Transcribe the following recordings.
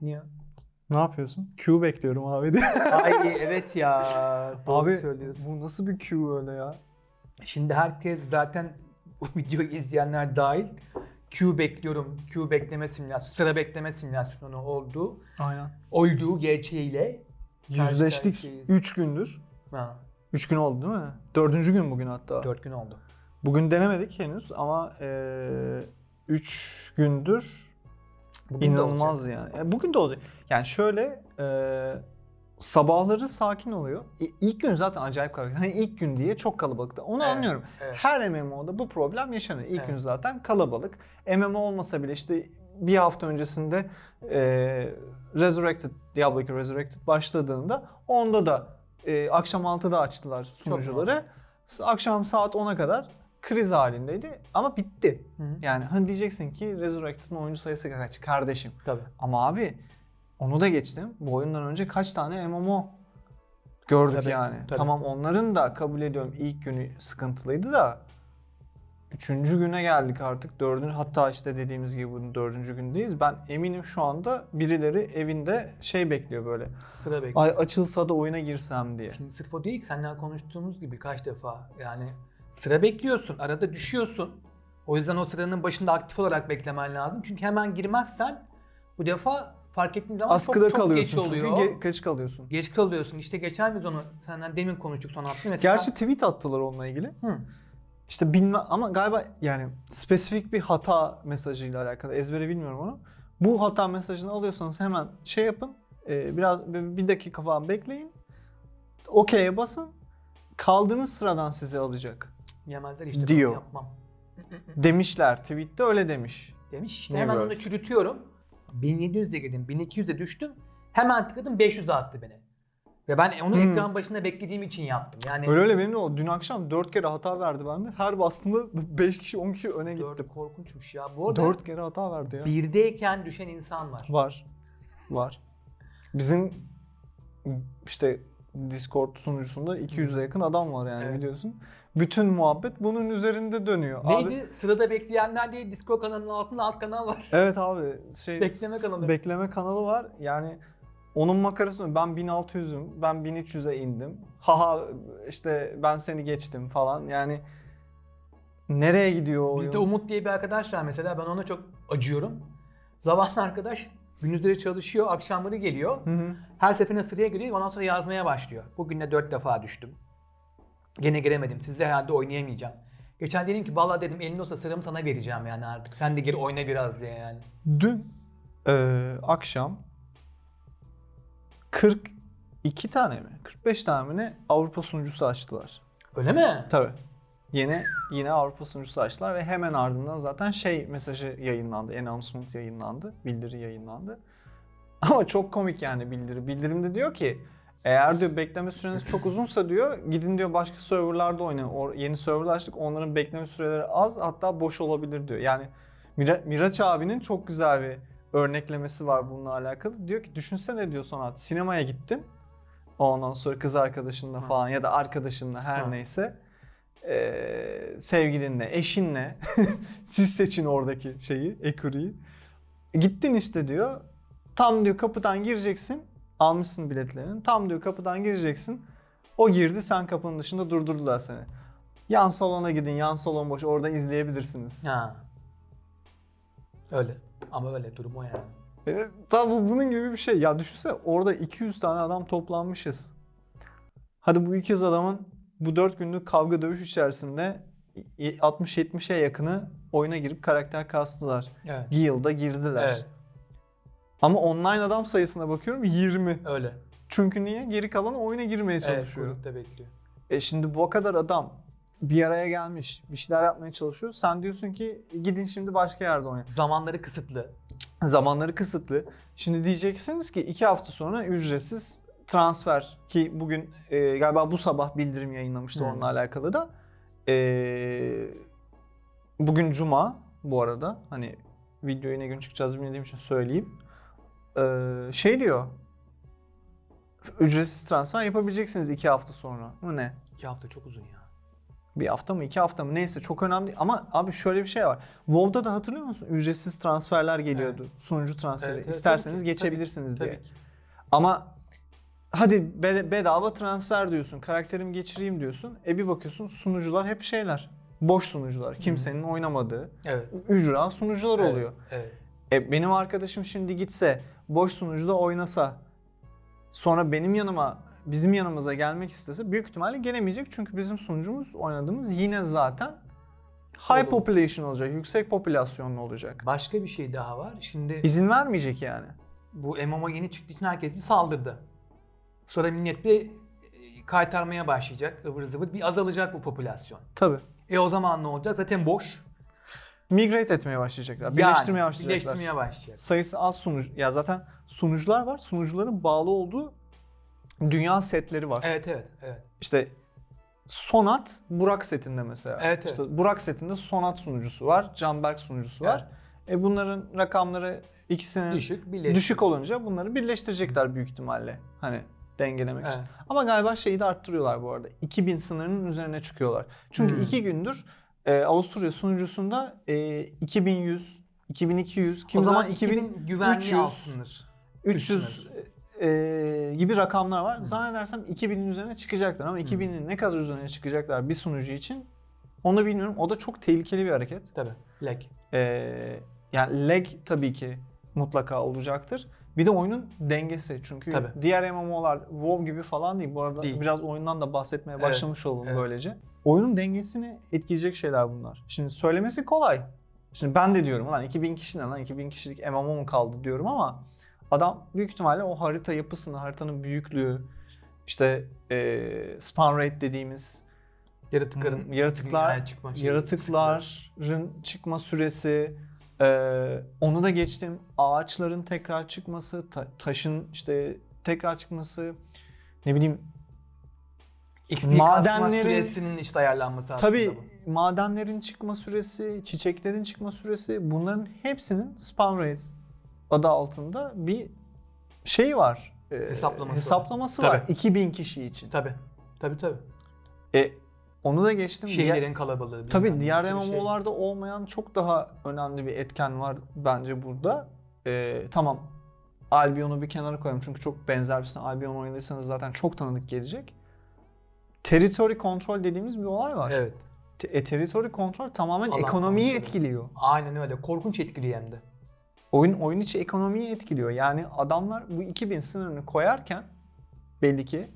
Niye? Ne yapıyorsun? Q bekliyorum abi de. Ay evet ya. Doğru abi söylüyorsun. bu nasıl bir Q öyle ya? Şimdi herkes zaten bu videoyu izleyenler dahil Q bekliyorum, Q bekleme simülasyonu, sıra bekleme simülasyonu olduğu, Aynen. olduğu gerçeğiyle Yüzleştik karşıyayız. 3 gündür. ha, 3 gün oldu değil mi? Dördüncü gün bugün hatta. 4 gün oldu. Bugün denemedik henüz ama 3 gündür Bugün de inanılmaz olacak. yani. E, Bugün de olacak. Yani şöyle e, sabahları sakin oluyor. İ- İlk gün zaten acayip kalabalık. Hani ilk gün diye çok kalabalıktı. Onu Evet, anlıyorum. evet. Her MMO'da bu problem yaşanıyor. İlk Evet. gün zaten kalabalık. MMO olmasa bile işte bir hafta öncesinde e, Resurrected, Diablo 2 Resurrected başladığında onda da e, akşam 6'da açtılar sunucuları. Akşam saat 10'a kadar kriz halindeydi ama bitti. Hı hı. Yani hani diyeceksin ki Resurrected'ın oyuncu sayısı kaç kardeşim. Tabii. Ama abi onu da geçtim. Bu oyundan önce kaç tane MMO gördük Tabii, yani. tabii. Tamam onların da kabul ediyorum ilk günü sıkıntılıydı da üçüncü güne geldik artık. Dördüncü hatta işte dediğimiz gibi bunun dördüncü gündeyiz. Ben eminim şu anda birileri evinde şey bekliyor böyle. Sıra bekliyor. Ay açılsa da oyuna girsem diye. Şimdi sırf o değil ki senden konuştuğumuz gibi kaç defa yani sıra bekliyorsun arada düşüyorsun. O yüzden o sıranın başında aktif olarak beklemen lazım. Çünkü hemen girmezsen bu defa fark ettiğin zaman Askıda çok, çok kalıyorsun geç çünkü oluyor. ge- geç kalıyorsun. Geç kalıyorsun. İşte geçen biz onu senden demin konuştuk son hafta. Mesela Gerçi tweet attılar onunla ilgili. Hı. İşte bilmem ama galiba yani spesifik bir hata mesajıyla alakalı ezbere bilmiyorum onu. Bu hata mesajını alıyorsanız hemen şey yapın. e, biraz bir dakika falan bekleyin. OK'ye basın. Kaldığınız sıradan sizi alacak. Yemezler işte Diyor. ben yapmam. Demişler. Tweette öyle demiş. Demiş işte Niye hemen böyle? onu çürütüyorum. 1700'de girdim, 1200'de düştüm. Hemen tıkladım 500'e attı beni. Ve ben onu Hmm. ekran başında beklediğim için yaptım. Yani Öyle öyle benim de o. Dün akşam 4 kere hata verdi bende. Her bastığımda 5 kişi 10 kişi öne dört gittim. korkunçmuş ya. Bu arada 4 kere hata verdi ya. birdeyken düşen insan var. Var. Var. Bizim işte Discord sunucusunda 200'e yakın adam var yani Evet. biliyorsun. Bütün muhabbet bunun üzerinde dönüyor. Abi, Neydi? Sırada bekleyenler diye Discord kanalının altında alt kanal var. evet abi şey Bekleme kanalı. Bekleme kanalı var. Yani onun makarası ben 1600'üm. Ben 1300'e indim. Haha işte ben seni geçtim falan. Yani nereye gidiyor o oyun? Bizde Umut diye bir arkadaş var mesela ben ona çok acıyorum. Zavallı arkadaş gündüzleri çalışıyor, akşamları geliyor. Hı hı. Her seferinde sıraya giriyor, ondan sonra yazmaya başlıyor. Bugün de dört defa düştüm. Gene giremedim, sizle herhalde oynayamayacağım. Geçen dedim ki vallahi dedim elinde olsa sıramı sana vereceğim yani artık. Sen de gir oyna biraz diye yani. Dün e, akşam 42 tane mi? 45 tane mi ne Avrupa sunucusu açtılar. Öyle mi? Tabii. Yine yine Avrupa sunucusu açtılar ve hemen ardından zaten şey mesajı yayınlandı. Announcement yayınlandı. Bildiri yayınlandı. Ama çok komik yani bildiri. Bildirimde diyor ki eğer diyor bekleme süreniz çok uzunsa diyor gidin diyor başka serverlarda oynayın. O yeni serverlar açtık onların bekleme süreleri az hatta boş olabilir diyor. Yani Mira- Miraç abinin çok güzel bir örneklemesi var bununla alakalı. Diyor ki düşünsene diyor sonra sinemaya gittin. Ondan sonra kız arkadaşınla Hı. falan ya da arkadaşınla her Hı. neyse ee, sevgilinle, eşinle siz seçin oradaki şeyi, ekuriyi. Gittin işte diyor. Tam diyor kapıdan gireceksin. Almışsın biletlerini. Tam diyor kapıdan gireceksin. O girdi sen kapının dışında durdurdular seni. Yan salona gidin. Yan salon boş. Orada izleyebilirsiniz. Ha. Öyle. Ama öyle durum o yani. E, Tabi bunun gibi bir şey. Ya düşünsene orada 200 tane adam toplanmışız. Hadi bu 200 adamın bu 4 günlük kavga dövüş içerisinde 60-70'e yakını oyuna girip karakter kastılar. Evet. Guild'a girdiler. Evet. Ama online adam sayısına bakıyorum 20. Öyle. Çünkü niye? Geri kalan oyuna girmeye Evet, çalışıyor. kuyrukta bekliyor. E şimdi bu kadar adam bir araya gelmiş, bir şeyler yapmaya çalışıyor. Sen diyorsun ki gidin şimdi başka yerde oynayın. Zamanları kısıtlı. Zamanları kısıtlı. Şimdi diyeceksiniz ki iki hafta sonra ücretsiz transfer ki bugün e, galiba bu sabah bildirim yayınlamıştı Hmm. onunla alakalı da. E, bugün cuma bu arada hani videoyu ne gün çıkacağız bilmediğim için söyleyeyim. E, şey diyor. Ücretsiz transfer yapabileceksiniz iki hafta sonra. Bu ne? İki hafta çok uzun ya. Bir hafta mı iki hafta mı neyse çok önemli değil. Ama abi şöyle bir şey var. WoW'da da hatırlıyor musun? Ücretsiz transferler geliyordu. Sunucu transferi. Evet, evet, İsterseniz ki, geçebilirsiniz tabii diye. ki. Ama hadi be- bedava transfer diyorsun. Karakterimi geçireyim diyorsun. E bir bakıyorsun sunucular hep şeyler. Boş sunucular. Kimsenin oynamadığı. Evet. Ücra sunucular evet, oluyor. Evet. E benim arkadaşım şimdi gitse boş sunucuda oynasa sonra benim yanıma bizim yanımıza gelmek istese büyük ihtimalle gelemeyecek çünkü bizim sunucumuz oynadığımız yine zaten high Olur. population olacak, yüksek popülasyonlu olacak. Başka bir şey daha var. Şimdi İzin vermeyecek yani. bu MMO yeni çıktığı için herkes bir saldırdı. Sonra millet bir e, kaytarmaya başlayacak. ıvır zıvır bir azalacak bu popülasyon. Tabii. E o zaman ne olacak? Zaten boş. Migrate etmeye başlayacaklar. Yani Birleştirmeye başlayacaklar. Birleştirmeye başlayacak. Sayısı az sunucu. Ya zaten sunucular var. Sunucuların bağlı olduğu dünya setleri var. Evet evet evet. İşte Sonat Burak setinde mesela. Evet, evet. İşte Burak setinde Sonat sunucusu var, Canberk sunucusu var. E bunların rakamları ikisinin düşük, Düşük birleştirme. olunca bunları birleştirecekler büyük ihtimalle. Hani dengelemek için. Evet. Ama galiba şeyi de arttırıyorlar bu arada. 2000 sınırının üzerine çıkıyorlar. Çünkü Hmm. iki gündür e, Avusturya sunucusunda e, 2100, 2200, kim o zaman zaman 2000 güvenli 2300, alt sınır. 300 e, gibi rakamlar var. Zannedersem 2000'in üzerine çıkacaklar ama 2000'in ne kadar üzerine çıkacaklar bir sunucu için onu bilmiyorum. O da çok tehlikeli bir hareket. Tabii. Lag. E, yani lag tabii ki mutlaka olacaktır. Bir de oyunun dengesi. Çünkü Tabii. diğer MMO'lar WoW gibi falan değil. Bu arada Değil. biraz oyundan da bahsetmeye Evet, başlamış olalım evet. böylece. Oyunun dengesini etkileyecek şeyler bunlar. Şimdi söylemesi kolay. Şimdi ben de diyorum lan 2000 kişi ne lan 2000 kişilik MMO mu kaldı diyorum ama adam büyük ihtimalle o harita yapısını, haritanın büyüklüğü, işte eee spawn rate dediğimiz Yaratıkların Hmm, yaratıklar, çıkma şeyi, yaratıkların çıkma süresi, eee, onu da geçtim. Ağaçların tekrar çıkması, ta- taşın işte tekrar çıkması, ne bileyim XP Madenlerin- süresinin işte ayarlanması aslında Tabii bu. madenlerin çıkma süresi, çiçeklerin çıkma süresi bunların hepsinin spawn rate adı altında bir şey var. Ee, Hesaplaması var. hesaplaması var. Tabii. 2000 kişi için. Tabii. Tabii tabii. E, onu da geçtim. Diğer- Şehirlerin kalabalığı. tabii diğer sürü şey. MMO'larda olmayan çok daha önemli bir etken var bence burada. Ee, tamam Albion'u bir kenara koyalım çünkü çok benzer bir şey. Albion oynadıysanız zaten çok tanıdık gelecek. Territory control dediğimiz bir olay var. Evet. E, territory kontrol tamamen Alan ekonomiyi kontrolü. etkiliyor. Aynen öyle. Korkunç etkiliyor hem de. Oyun oyun içi ekonomiyi etkiliyor. Yani adamlar bu 2000 sınırını koyarken belli ki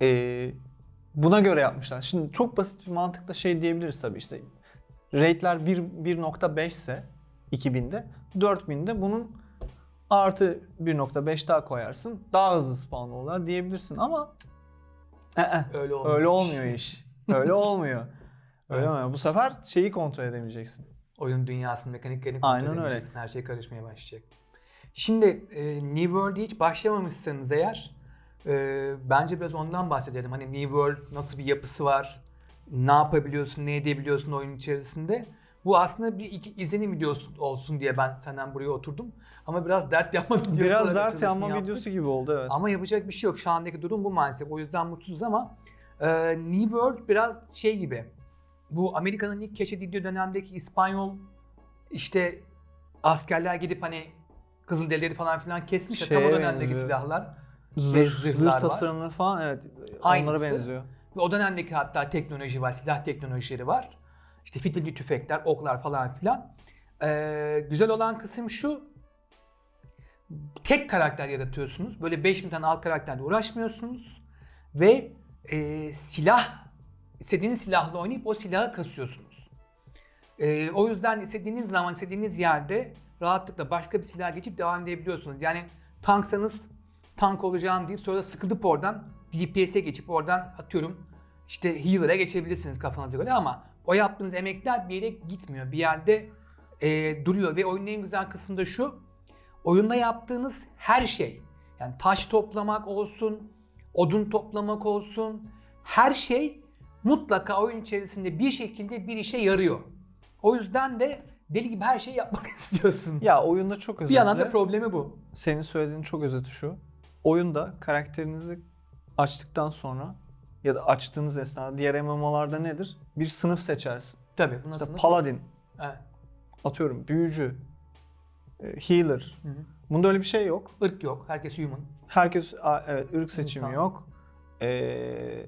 eee, buna göre yapmışlar. Şimdi çok basit bir mantıkla şey diyebiliriz tabii işte. Rate'ler 1 1.5 ise 2000'de 4000'de bunun artı 1.5 daha koyarsın. Daha hızlı spawn olurlar diyebilirsin ama Öyle olmuyor. öyle olmuyor iş. Öyle olmuyor. Öyle olmuyor. Bu sefer şeyi kontrol edemeyeceksin. Oyun dünyasının mekaniklerini kontrol Aynen öyle. edemeyeceksin. Her şey karışmaya başlayacak. Şimdi e, New World'e hiç başlamamışsanız eğer e, bence biraz ondan bahsedelim. Hani New World nasıl bir yapısı var? Ne yapabiliyorsun, ne edebiliyorsun oyun içerisinde? Bu aslında bir iki izlenim videosu olsun diye ben senden buraya oturdum. Ama biraz dert yapma videosu Biraz dert yanma yaptık. videosu gibi oldu evet. Ama yapacak bir şey yok. Şu andaki durum bu maalesef. O yüzden mutsuzuz ama e, New World biraz şey gibi. Bu Amerika'nın ilk keşfedildiği dönemdeki İspanyol işte askerler gidip hani Kızılderilileri falan filan kesmiş ya tam o Şeye dönemdeki benziyor. silahlar. Zırh, zırh tasarımları falan evet Aynısı. onlara benziyor. Ve o dönemdeki hatta teknoloji var, silah teknolojileri var. İşte fitilli tüfekler, oklar falan filan. Ee, güzel olan kısım şu. Tek karakter yaratıyorsunuz. Böyle 5000 tane alt karakterle uğraşmıyorsunuz. Ve e, silah, istediğiniz silahla oynayıp o silahı kasıyorsunuz. Ee, o yüzden istediğiniz zaman, istediğiniz yerde rahatlıkla başka bir silah geçip devam edebiliyorsunuz. Yani tanksanız tank olacağım deyip sonra sıkılıp oradan DPS'e geçip oradan atıyorum işte healer'a geçebilirsiniz kafanıza göre ama o yaptığınız emekler bir yere gitmiyor. Bir yerde e, duruyor ve oyunun en güzel kısmı da şu. Oyunda yaptığınız her şey yani taş toplamak olsun, odun toplamak olsun her şey mutlaka oyun içerisinde bir şekilde bir işe yarıyor. O yüzden de deli gibi her şeyi yapmak istiyorsun. Ya oyunda çok özetle bir yandan da problemi bu. senin söylediğin çok özeti şu. Oyunda karakterinizi açtıktan sonra ya da açtığınız esnada diğer MMO'larda nedir? Bir sınıf seçersin. Tabii. Bunun adını- Paladin, Evet. atıyorum büyücü, e, healer. Hı hı. Bunda öyle bir şey yok. Irk yok. Herkes human. Herkes a- evet ırk seçimi İnsan. yok. Ee,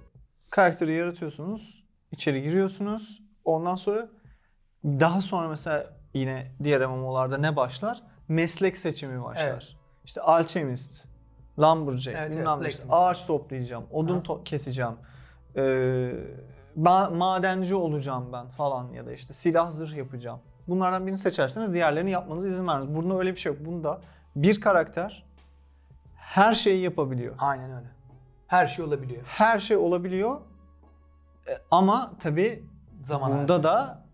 karakteri yaratıyorsunuz, içeri giriyorsunuz. Ondan sonra daha sonra mesela yine diğer MMO'larda ne başlar? Meslek seçimi başlar. İşte alchemist, lumberjack, Evet, bilmem evet, işte ağaç toplayacağım, odun Aha. to- keseceğim. Ee, ba- madenci olacağım ben falan ya da işte silah zırh yapacağım. Bunlardan birini seçerseniz diğerlerini yapmanıza izin vermez. Bunda öyle bir şey yok. Bunda bir karakter her şeyi yapabiliyor. Aynen öyle. Her şey olabiliyor. Her şey olabiliyor. E, Ama tabii Zaman bunda harcıyor. da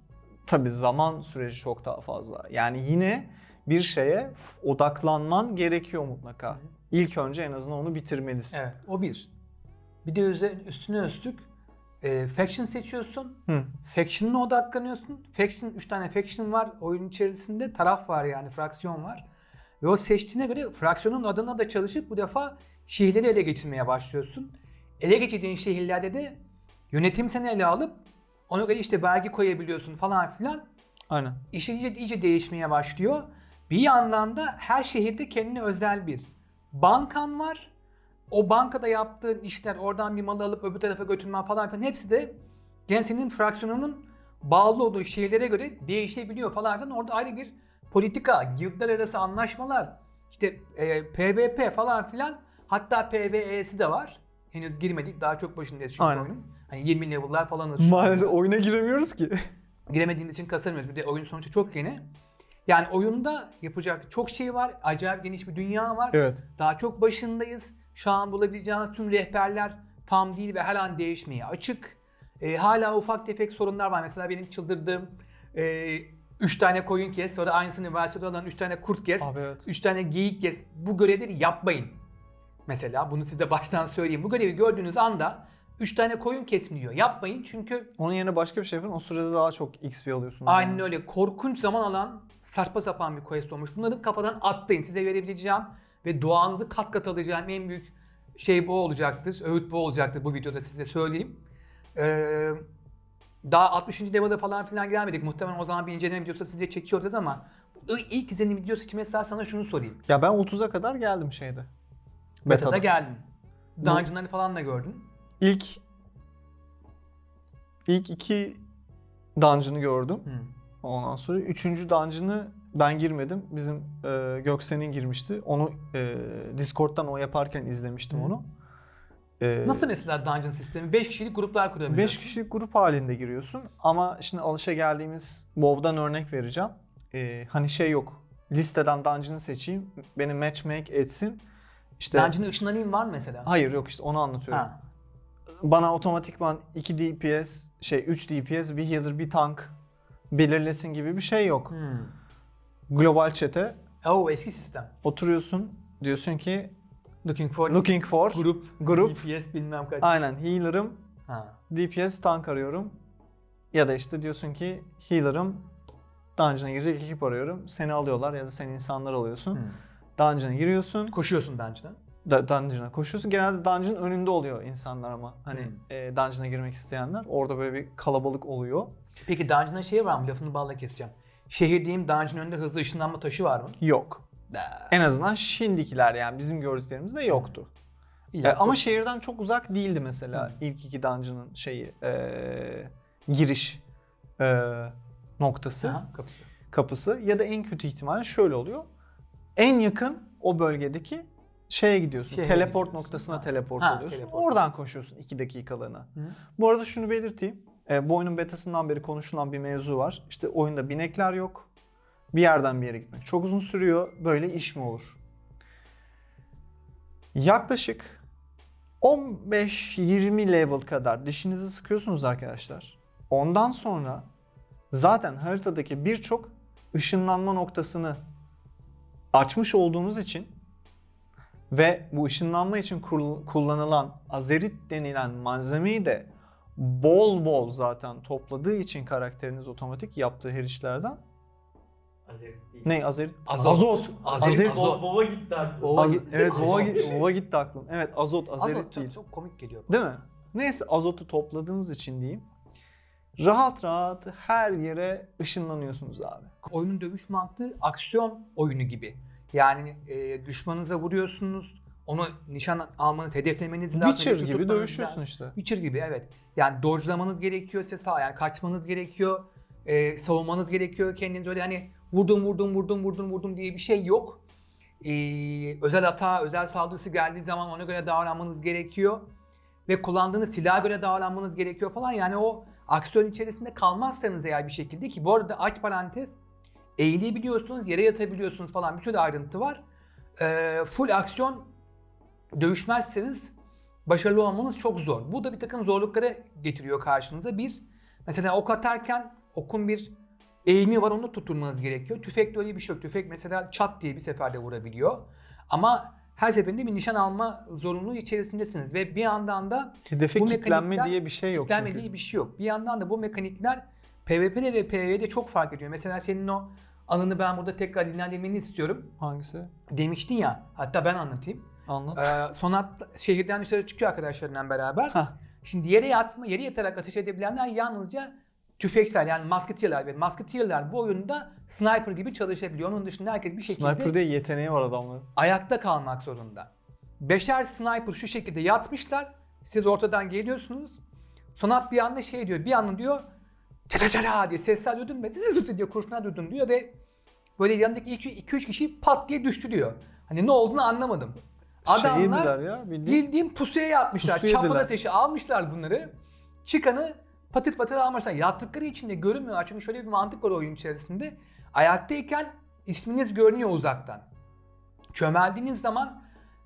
tabii zaman süreci çok daha fazla. Yani yine bir şeye odaklanman gerekiyor mutlaka. Hı. İlk önce en azından onu bitirmelisin. Evet. O bir. Bir de üstüne üstlük e, faction seçiyorsun. Hı. Faction'ına odaklanıyorsun. Faction, 3 tane faction var oyun içerisinde. Taraf var yani, fraksiyon var. Ve o seçtiğine göre fraksiyonun adına da çalışıp bu defa şehirleri ele geçirmeye başlıyorsun. Ele geçirdiğin şehirlerde de yönetim seni ele alıp ona göre işte vergi koyabiliyorsun falan filan. Aynen. İş iyice, iyice değişmeye başlıyor. Bir yandan da her şehirde kendine özel bir bankan var. O bankada yaptığın işler, oradan bir malı alıp öbür tarafa götürmen falan filan hepsi de gene senin fraksiyonunun bağlı olduğu şehirlere göre değişebiliyor falan filan. Orada ayrı bir politika, guildler arası anlaşmalar, işte e, PvP falan filan hatta PvE'si de var. Henüz girmedik. Daha çok başındayız çünkü Aynen. oyunun. Hani 20 level'lar falanız. şu Maalesef oyuna giremiyoruz ki. giremediğimiz için kasamıyoruz. Bir de oyun sonuçta çok yeni. Yani oyunda yapacak çok şey var. Acayip geniş bir dünya var. evet. Daha çok başındayız. Şu an bulabileceğiniz tüm rehberler tam değil ve an değişmeye açık. Ee, hala ufak tefek sorunlar var. Mesela benim çıldırdığım 3 tane koyun kes, sonra aynısını versiyonu olan 3 tane kurt kes, Abi evet. 3 tane geyik kes. Bu görevleri yapmayın. Mesela bunu size baştan söyleyeyim. Bu görevi gördüğünüz anda 3 tane koyun kesmiyor. diyor. Yapmayın çünkü Onun yerine başka bir şey yapın. O sürede daha çok XP alıyorsunuz. Aynen öyle. Korkunç zaman alan saçma sapan bir quest olmuş. Bunları kafadan atlayın. Size verebileceğim ve duanızı kat kat alacağım en büyük şey bu olacaktır. Öğüt bu olacaktır bu videoda size söyleyeyim. Ee, daha 60. level'a falan filan gelmedik. Muhtemelen o zaman bir inceleme videosu size çekiyoruz ama bu ilk izlenim videosu için mesela sana şunu sorayım. Ya ben 30'a kadar geldim şeyde. Beta'da Beta'da. geldin. Dungeon'ları falan da gördün. İlk ilk iki dungeon'ı gördüm. Hı. Ondan sonra üçüncü dungeon'ı ben girmedim. Bizim e, Göksen'in girmişti. Onu e, Discord'dan o yaparken izlemiştim Hı. onu. E, Nasıl mesela dungeon sistemi? 5 kişilik gruplar kurabiliyorsun. 5 kişilik grup halinde giriyorsun ama şimdi alışa geldiğimiz WoW'dan örnek vereceğim. E, hani şey yok. Listeden dungeon'ı seçeyim, beni matchmake etsin. İşte Dungeon'a ışınlanayım var mı mesela? hayır yok işte onu anlatıyorum. Ha. Bana otomatikman 2 DPS, şey 3 DPS, bir healer, bir tank belirlesin gibi bir şey yok. Hmm. Global chat'e Oo eski sistem. oturuyorsun diyorsun ki Looking for looking for grup, grup. DPS bilmem kaç. aynen healer'ım Ha. DPS tank arıyorum. Ya da işte diyorsun ki healer'ım dungeon'a girecek ekip arıyorum. Seni alıyorlar ya da sen insanlar alıyorsun. Hmm. Dungeon'a giriyorsun. Koşuyorsun dungeon'a. Da, dungeon'a koşuyorsun. Genelde dungeon önünde oluyor insanlar ama. Hani Hmm. e, dungeon'a girmek isteyenler. Orada böyle bir kalabalık oluyor. Peki dungeon'da şey var mı? Lafını balla keseceğim. Şehir diyeyim dungeon önünde hızlı ışınlanma taşı var mı? Yok. En azından şimdikiler yani bizim gördüklerimizde yoktu. İyi, E, ama şehirden çok uzak değildi mesela Hı. ilk iki dungeon'ın şeyi e, giriş e, noktası, Aha, kapısı. kapısı ya da en kötü ihtimalle şöyle oluyor. En yakın o bölgedeki şeye gidiyorsun. Şehre teleport gidiyorsun. noktasına teleport Ha, oluyorsun. teleport. Oradan koşuyorsun 2 dakikalığına. Hı. Bu arada şunu belirteyim. E, bu oyunun betasından beri konuşulan bir mevzu var. İşte oyunda binekler yok. Bir yerden bir yere gitmek çok uzun sürüyor. Böyle iş mi olur? Yaklaşık 15-20 level kadar dişinizi sıkıyorsunuz arkadaşlar. Ondan sonra zaten haritadaki birçok ışınlanma noktasını açmış olduğunuz için ve bu ışınlanma için kul- kullanılan azerit denilen malzemeyi de bol bol zaten topladığı için karakteriniz otomatik yaptığı her işlerden. Azerit değil. Ne azerit? Azot. Azot. Azerit, Azot. azot. Baba, baba gitti aklım. Baba Az- gitti. evet Azot. bova, gitti, bova gitti aklım. Evet azot, azerit Azot değil. çok, çok komik geliyor. Değil mi? Neyse azotu topladığınız için diyeyim. Rahat rahat her yere ışınlanıyorsunuz abi. Oyunun dövüş mantığı aksiyon oyunu gibi. Yani e, düşmanınıza vuruyorsunuz, onu nişan almanız, hedeflemeniz lazım. Witcher gibi tutmanız dövüşüyorsun lazım. işte. Witcher gibi evet. Yani dodge'lamanız gerekiyor sağ, yani kaçmanız gerekiyor, e, savunmanız gerekiyor kendiniz öyle hani vurdum vurdum vurdum vurdum vurdum diye bir şey yok. E, özel hata, özel saldırısı geldiği zaman ona göre davranmanız gerekiyor. Ve kullandığınız silaha göre davranmanız gerekiyor falan. Yani o aksiyon içerisinde kalmazsanız eğer bir şekilde ki bu arada aç parantez eğilebiliyorsunuz, yere yatabiliyorsunuz falan bir sürü ayrıntı var. E, full aksiyon dövüşmezseniz başarılı olmanız çok zor. Bu da bir takım zorluklara getiriyor karşınıza. Bir, mesela ok atarken okun bir eğimi var onu tutturmanız gerekiyor. Tüfekte öyle bir şey yok. Tüfek mesela çat diye bir seferde vurabiliyor. Ama her seferinde bir nişan alma zorunluluğu içerisindesiniz ve bir yandan da Hedefe Bu mekanikler- diye bir şey yok kitlenme diye bir şey yok. Bir yandan da bu mekanikler PvP'de ve PvE'de çok fark ediyor. Mesela senin o anını ben burada tekrar dinlendirmeni istiyorum. Hangisi? Demiştin ya, hatta ben anlatayım. Anlat. Ee, Sonat şehirden dışarı çıkıyor arkadaşlarından beraber. Hah. Şimdi yere yatma, yere yatarak ateş edebilenler yalnızca tüfekçiler yani musketeer'lar ve musketeer'lar bu oyunda sniper gibi çalışabiliyor. Onun dışında herkes bir şekilde Sniper diye yeteneği var adamların. ayakta kalmak zorunda. Beşer sniper şu şekilde yatmışlar. Siz ortadan geliyorsunuz. Sonat bir anda şey diyor. Bir anda diyor ça ça ça ça diye sesler duydum ve zı zı zı diye kurşunlar duydum diyor ve böyle yanındaki 2-3 kişi pat diye düştü diyor. Hani ne olduğunu anlamadım. şey Adamlar ya bildiğin. bildiğin pusuya yatmışlar. Yediler. ateşi almışlar bunları. Çıkanı patır patır almışlar. Yattıkları için de görünmüyorlar. Çünkü şöyle bir mantık var oyun içerisinde. Ayaktayken isminiz görünüyor uzaktan. Çömeldiğiniz zaman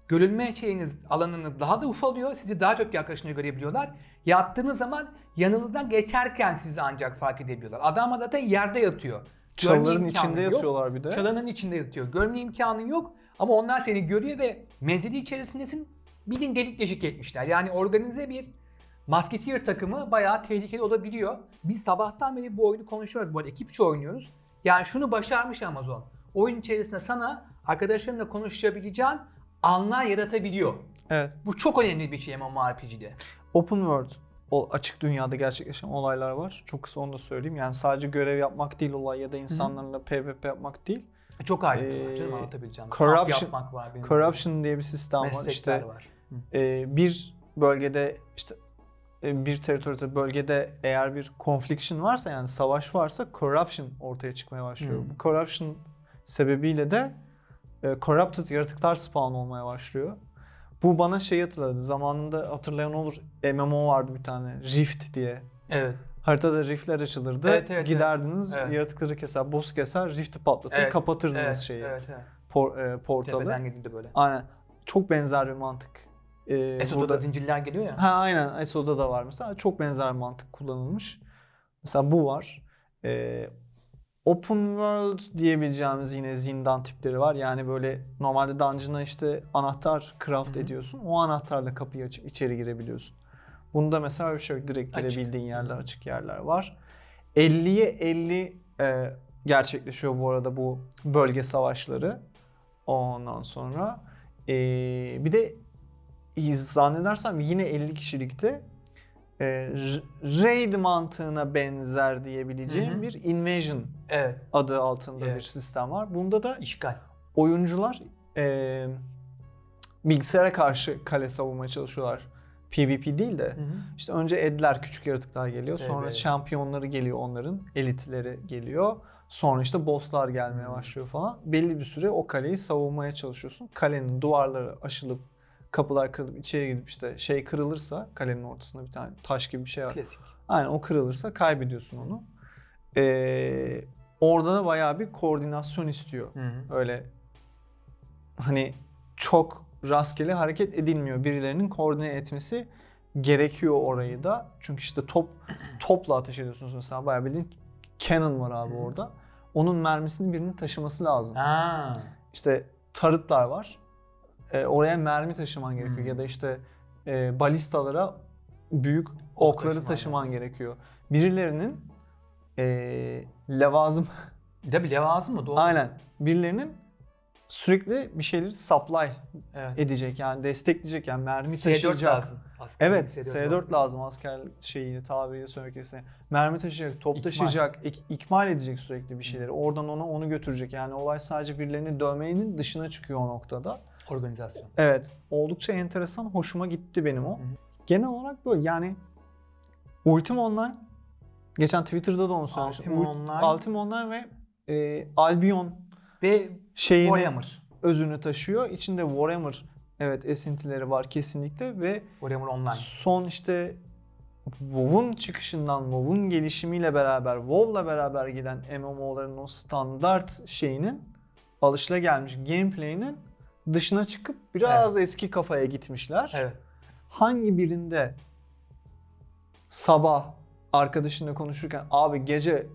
görülme şeyiniz, alanınız daha da ufalıyor. Sizi daha çok yaklaşını görebiliyorlar. Yattığınız zaman yanınızdan geçerken sizi ancak fark edebiliyorlar. Adam zaten yerde yatıyor. Görme Çalıların içinde yok. yatıyorlar bir de. Çalanın içinde yatıyor. Görme imkanın yok ama onlar seni görüyor ve menzili içerisindesin. Bildiğin delik deşik etmişler. Yani organize bir Musketeer takımı bayağı tehlikeli olabiliyor. Biz sabahtan beri bu oyunu konuşuyoruz. Bu arada ekipçe oynuyoruz. Yani şunu başarmış Amazon. Oyun içerisinde sana arkadaşlarınla konuşabileceğin anlar yaratabiliyor. Evet. Bu çok önemli bir şey MMORPG'de. Open World o açık dünyada gerçekleşen olaylar var. Çok kısa onu da söyleyeyim. Yani sadece görev yapmak değil olay ya da insanlarla PvP yapmak değil. Çok ayrıntı var Ee, canım anlatabileceğim. corruption- Kamp yapmak var. benim Corruption diye bir sistem var. İşte var. e, bir bölgede işte e, bir teritoride bölgede eğer bir confliction varsa yani savaş varsa corruption ortaya çıkmaya başlıyor. Hmm. Bu corruption sebebiyle de e, corrupted yaratıklar spawn olmaya başlıyor. Bu bana şey hatırladı. Zamanında hatırlayan olur. MMO vardı bir tane. Rift diye. Evet. Haritada riftler açılırdı. Evet, evet, Giderdiniz, evet. yaratıkları keser, boss keser, rifti patlatır, Evet, kapatırdınız Evet, şeyi. evet, evet. por- e, portalı. Tepeden böyle. Aynen. Çok benzer bir mantık. Ee, Eso'da burada- da zincirler geliyor ya. Ha aynen Eso'da da var mesela. Çok benzer mantık kullanılmış. Mesela bu var. Ee, open world diyebileceğimiz yine zindan tipleri var. Yani böyle normalde dungeon'a işte anahtar craft Hı ediyorsun. O anahtarla kapıyı açıp içeri girebiliyorsun. Bunda mesela bir şey yok. Direkt Açık. girebildiğin yerler, açık yerler var. 50'ye 50 e, gerçekleşiyor bu arada bu bölge savaşları. Ondan sonra e, bir de zannedersem yine 50 kişilikte e, raid mantığına benzer diyebileceğim Hı hı. bir invasion Evet. adı altında Evet. bir sistem var. Bunda da İşgal. oyuncular e, bilgisayara karşı kale savunmaya çalışıyorlar. PvP değil de işte önce edler küçük yaratıklar geliyor. Sonra Evet. şampiyonları geliyor onların. Elitleri geliyor. Sonra işte bosslar gelmeye başlıyor falan. Belli bir süre o kaleyi savunmaya çalışıyorsun. Kalenin duvarları aşılıp kapılar kırılıp içeri gidip işte şey kırılırsa kalenin ortasında bir tane taş gibi bir şey var. Klasik. Aynen o kırılırsa kaybediyorsun onu. Ee, orada da bayağı bir koordinasyon istiyor. Öyle hani çok rastgele hareket edilmiyor. Birilerinin koordine etmesi gerekiyor orayı da. Çünkü işte top topla ateş ediyorsunuz mesela bayağı bildiğin cannon var abi Hı. orada. Onun mermisini birinin taşıması lazım. Ha. İşte tarıtlar var. Ee, oraya mermi taşıman gerekiyor Hı. ya da işte e, balistalara büyük Ok okları taşıman taşıman gerekiyor. Birilerinin e, levazım Tabii levazım mı? Doğru. Aynen. Birilerinin sürekli bir şeyleri supply Evet. edecek yani destekleyecek yani mermi S4 taşıyacak. lazım. Askerlik Evet S4 S4 lazım asker şeyini tabiri söylemekse. Mermi taşıyacak, top İkmal. taşıyacak, ik- ikmal edecek sürekli bir şeyleri. Oradan ona onu götürecek. Yani olay sadece birilerini dövmenin dışına çıkıyor o noktada. Organizasyon. Evet oldukça enteresan hoşuma gitti benim o. Hı hı. Genel olarak böyle yani Ultima Online geçen Twitter'da da onu söylemiştim. Ultima Ult- Online. Ultima Online ve e, Albion Ve şeyini Warhammer. özünü taşıyor. İçinde Warhammer evet esintileri var kesinlikle ve Warhammer Online. son işte WoW'un çıkışından, WoW'un gelişimiyle beraber, WoW'la beraber giden MMO'ların o standart şeyinin alışılagelmiş gameplay'inin dışına çıkıp biraz eski kafaya gitmişler. Evet. Hangi birinde sabah arkadaşınla konuşurken abi gece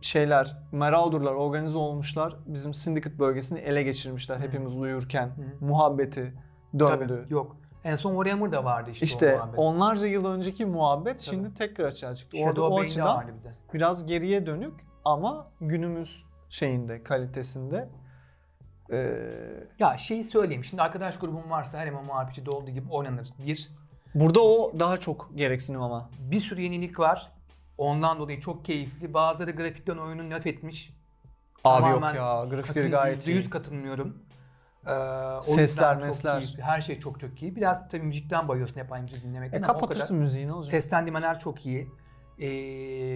şeyler, Maraudur'lar organize olmuşlar. Bizim Syndicate bölgesini ele geçirmişler Hı. hepimiz uyurken. Hı. Muhabbeti döndü. Tabii, yok. En son Warhammer da vardı işte, İşte o muhabbet. onlarca yıl önceki muhabbet Tabii. şimdi tekrar açığa çıktı. Orada Shadow o Bane'de açıdan vardı bir de. biraz geriye dönük ama günümüz şeyinde, kalitesinde. Ee, Ya şeyi söyleyeyim. Şimdi arkadaş grubum varsa her MMORPG'de olduğu gibi oynanır. Bir, burada o daha çok gereksinim ama. bir sürü yenilik var. Ondan dolayı çok keyifli. Bazıları grafikten oyunu nef etmiş. Abi yok Tamamen ya, grafikleri gayet iyi. %100 katılmıyorum. Ee, o Sesler, yüzden çok mesler. keyifli. Her şey çok çok iyi. Biraz tabii müzikten bayıyorsun hep aynı müziği dinlemekten E, ama o kapatırsın kadar. müziği ne olacak? Seslendirmeler çok iyi. Ee,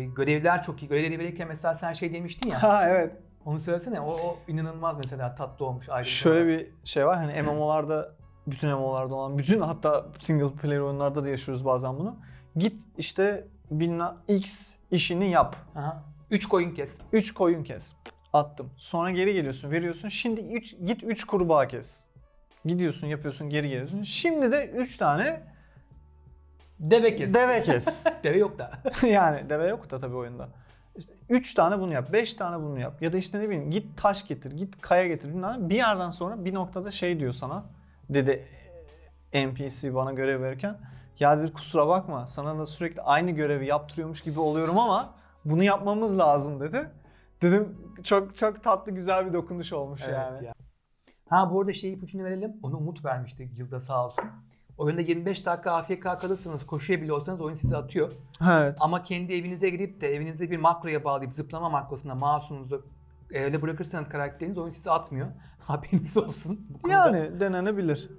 görevler çok iyi. Görevleri verirken mesela sen şey demiştin ya. Ha evet. Onu söylesene. O, o inanılmaz mesela tatlı olmuş. Ayrı Şöyle bir şey var hani MMO'larda bütün MMO'larda olan bütün hatta single player oyunlarda da yaşıyoruz bazen bunu. Git işte bilmem X işini yap. Aha. Üç koyun kes. 3 koyun kes. Attım. Sonra geri geliyorsun, veriyorsun. Şimdi üç, git 3 kurbağa kes. Gidiyorsun, yapıyorsun, geri geliyorsun. Şimdi de 3 tane Deve kes. deve kes. Deve yok da. yani deve yok da tabii oyunda. İşte 3 tane bunu yap, 5 tane bunu yap. Ya da işte ne bileyim git taş getir, git kaya getir. bilmem. Bir yerden sonra bir noktada şey diyor sana. Dedi NPC bana görev verirken. Ya dedi kusura bakma sana da sürekli aynı görevi yaptırıyormuş gibi oluyorum ama bunu yapmamız lazım dedi. Dedim çok çok tatlı güzel bir dokunuş olmuş Evet yani. ya. Ha bu arada şey ipucunu verelim. Onu Umut vermişti Yılda sağ olsun. Oyunda 25 dakika AFK kalırsınız, koşuya bile olsanız oyun sizi atıyor. Evet. Ama kendi evinize gidip de evinize bir makroya bağlayıp zıplama makrosuna mouse'unuzu e, öyle bırakırsanız karakteriniz oyun sizi atmıyor. Haberiniz olsun. bu konuda. Yani denenebilir.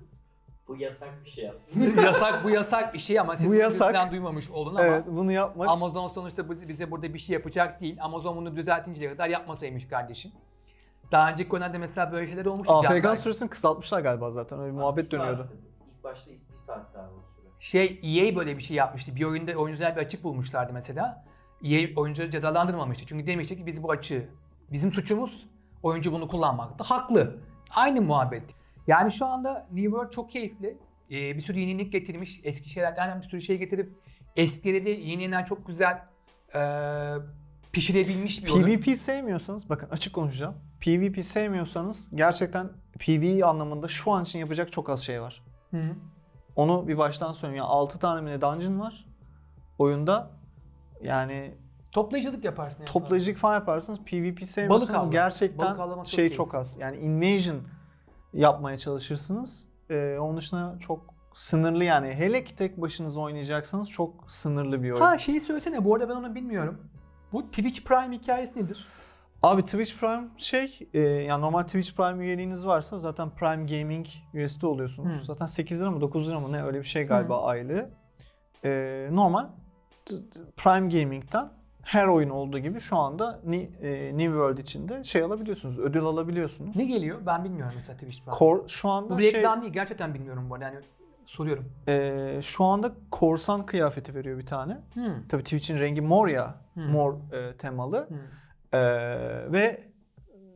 Bu yasak bir şey aslında. yasak bu yasak bir şey ama siz Bu yasak. duymamış olun ama Evet bunu yapmak. Amazon sonuçta bize bize burada bir şey yapacak değil. Amazon bunu düzeltinceye kadar yapmasaymış kardeşim. Daha önceki oyunlarda mesela böyle şeyler olmuştu. AFK süresini kısaltmışlar galiba zaten. Öyle bir muhabbet dönüyordu. İlk başta saat daha o süre. Şey EA böyle bir şey yapmıştı. Bir oyunda oyuncular bir açık bulmuşlardı mesela. EA oyuncuları cezalandırmamıştı. Çünkü demişti ki biz bu açığı bizim suçumuz oyuncu bunu kullanmakta haklı. Aynı muhabbet. Yani şu anda New World çok keyifli. Ee, bir sürü yenilik getirmiş. Eski şeylerden bir sürü şey getirip eskileri yeniden çok güzel ee, pişirebilmiş bir oyun. PvP sevmiyorsanız bakın açık konuşacağım. PvP sevmiyorsanız gerçekten PvE anlamında şu an için yapacak çok az şey var. Hı hı. Onu bir baştan söyleyeyim. Yani 6 tane mi ne dungeon var oyunda. Yani Toplayıcılık yaparsın. yani. toplayıcılık falan yaparsınız. PvP sevmiyorsanız avlamak. gerçekten Balık avlamak şey keyifli. çok az. Yani invasion yapmaya çalışırsınız. Ee, onun dışında çok sınırlı yani. Hele ki tek başınıza oynayacaksanız çok sınırlı bir oyun. Ha şeyi söylesene bu arada ben onu bilmiyorum. Bu Twitch Prime hikayesi nedir? Abi Twitch Prime şey, e, yani normal Twitch Prime üyeliğiniz varsa zaten Prime Gaming üyesi de oluyorsunuz. Hı. Zaten 8 lira mı 9 lira mı ne öyle bir şey galiba aylığı. E, normal Prime Gaming'den her oyun olduğu gibi şu anda e, New World içinde şey alabiliyorsunuz, ödül alabiliyorsunuz. Ne geliyor? Ben bilmiyorum mesela Twitch Prime. Kor, şu anda Bu bir şey, reklam değil. Gerçekten bilmiyorum bu arada. Yani soruyorum. e, şu anda korsan kıyafeti veriyor bir tane. Hmm. Tabii Twitch'in rengi mor ya, Hı. mor e, temalı. Hmm. Ee, ve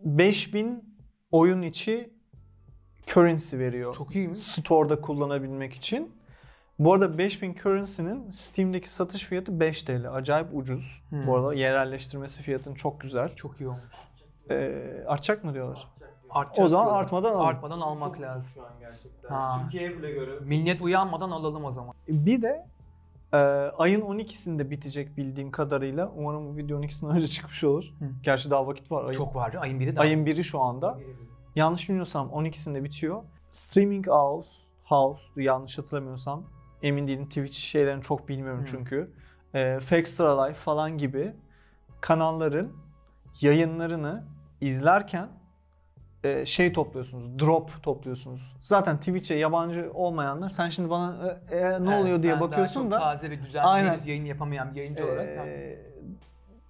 5000 oyun içi currency veriyor. Çok iyiymiş. Store'da kullanabilmek için. Bu arada 5000 currency'nin Steam'deki satış fiyatı 5 TL. Acayip ucuz. Hmm. Bu arada yerelleştirmesi fiyatın çok güzel. Çok iyi olmuş. Ee, artacak mı diyorlar? Artacak O zaman diyorlar. artmadan alın. Artmadan almak Çok lazım. Şu an gerçekten. Ha. Türkiye'ye bile göre. Millet uyanmadan alalım o zaman. Bir de e, ayın 12'sinde bitecek bildiğim kadarıyla. Umarım bu video 12'sinden önce çıkmış olur. Hı. Gerçi daha vakit var. Ayın, Çok vardı. Ayın biri daha. ayın biri şu anda. Yanlış bilmiyorsam 12'sinde bitiyor. Streaming House, House yanlış hatırlamıyorsam emin değilim Twitch şeylerini çok bilmiyorum çünkü. E, Faxtra Life falan gibi kanalların yayınlarını izlerken e, şey topluyorsunuz, drop topluyorsunuz. Zaten Twitch'e yabancı olmayanlar sen şimdi bana e, e, ne Evet, oluyor diye ben daha bakıyorsun çok da taze ve düzenli Aynen. henüz yayın yapamayan bir yayıncı olarak. ee,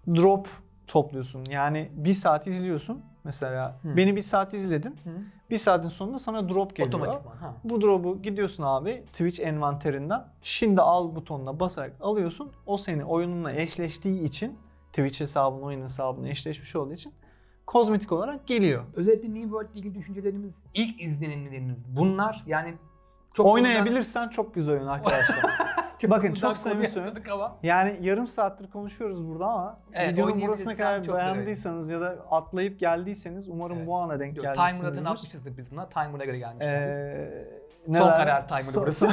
drop topluyorsun. Yani bir saat izliyorsun mesela. Hı. Beni bir saat izledin. Hı. Bir saatin sonunda sana drop geliyor. Otomatikman. Ha. Bu drop'u gidiyorsun abi Twitch envanterinden. Şimdi al butonuna basarak alıyorsun. O seni oyununla eşleştiği için Twitch hesabın oyun hesabına eşleşmiş olduğu için kozmetik olarak geliyor. Özellikle New World ile ilgili düşüncelerimiz, ilk izlenimlerimiz bunlar. Yani çok Oynayabilirsen çok güzel oyun arkadaşlar. Bakın, çok samimi söylüyorum. Yani yarım saattir konuşuyoruz burada ama Evet, videonun burasına kadar beğendiyseniz ya da atlayıp geldiyseniz umarım Evet. bu ana denk Yok, gelmişsinizdir. atmışızdır biz buna. Timer'a göre gelmişler. Ee, Son neler- karar timer'ı So- burası.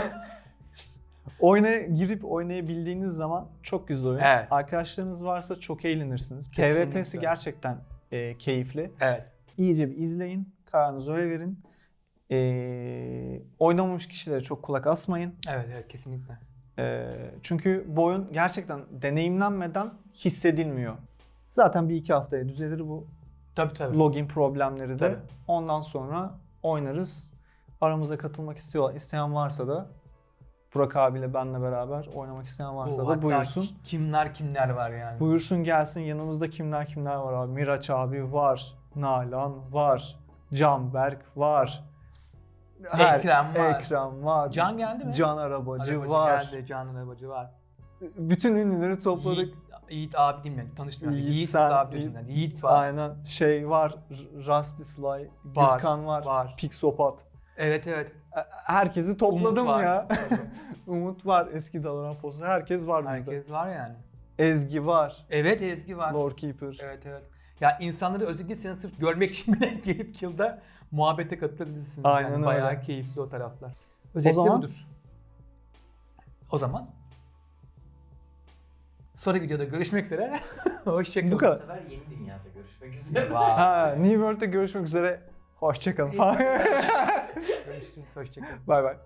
Oyuna girip oynayabildiğiniz zaman çok güzel oyun. Evet. Arkadaşlarınız varsa çok eğlenirsiniz. Kesinlikle. PvP'si gerçekten e, keyifli. evet. İyice bir izleyin. Kararınızı öyle verin. Ee, oynamamış kişilere çok kulak asmayın. Evet evet kesinlikle. Ee, çünkü bu oyun gerçekten deneyimlenmeden hissedilmiyor. Zaten bir iki haftaya düzelir bu Tabii tabii. login problemleri de. Tabii. Ondan sonra oynarız. Aramıza katılmak istiyor, isteyen varsa da Burak abiyle benle beraber oynamak isteyen varsa da buyursun. ki- Kimler kimler var yani. Buyursun gelsin yanımızda kimler kimler var abi. Miraç abi var. Nalan var. Canberk var. Ekrem var. Ekrem var. Can geldi mi? Can Arabacı, Arabacı var. geldi, Can Arabacı var. Bütün ünlüleri topladık. Yiğit, Yiğit abi diyeyim yani tanışmıyorum. Yiğit Yiğit, sen- abi diyorsun yani. Yiğit var. Aynen şey var. R- Rusty Sly, Var, Gürkan var. var. Pixopat. Evet evet. E- Herkesi topladım var. ya. Umut var. Eski Dalaran Posta. Herkes var bizde. Herkes var yani. Ezgi var. Evet Ezgi var. Lord Keeper. Evet evet. Ya insanları özellikle seni sırf görmek için bile gelip Kill'da muhabbete katılabilirsiniz. Aynen yani öyle. Bayağı keyifli o taraflar. Özellikle zaman- budur. O zaman sonraki videoda görüşmek üzere. Hoşçakalın. Bu Bu kadar. sefer yeni dünyada görüşmek üzere. Ha, New World'de görüşmek üzere. Hoşçakalın. Görüşürüz. Hoşçakalın. Bay bay.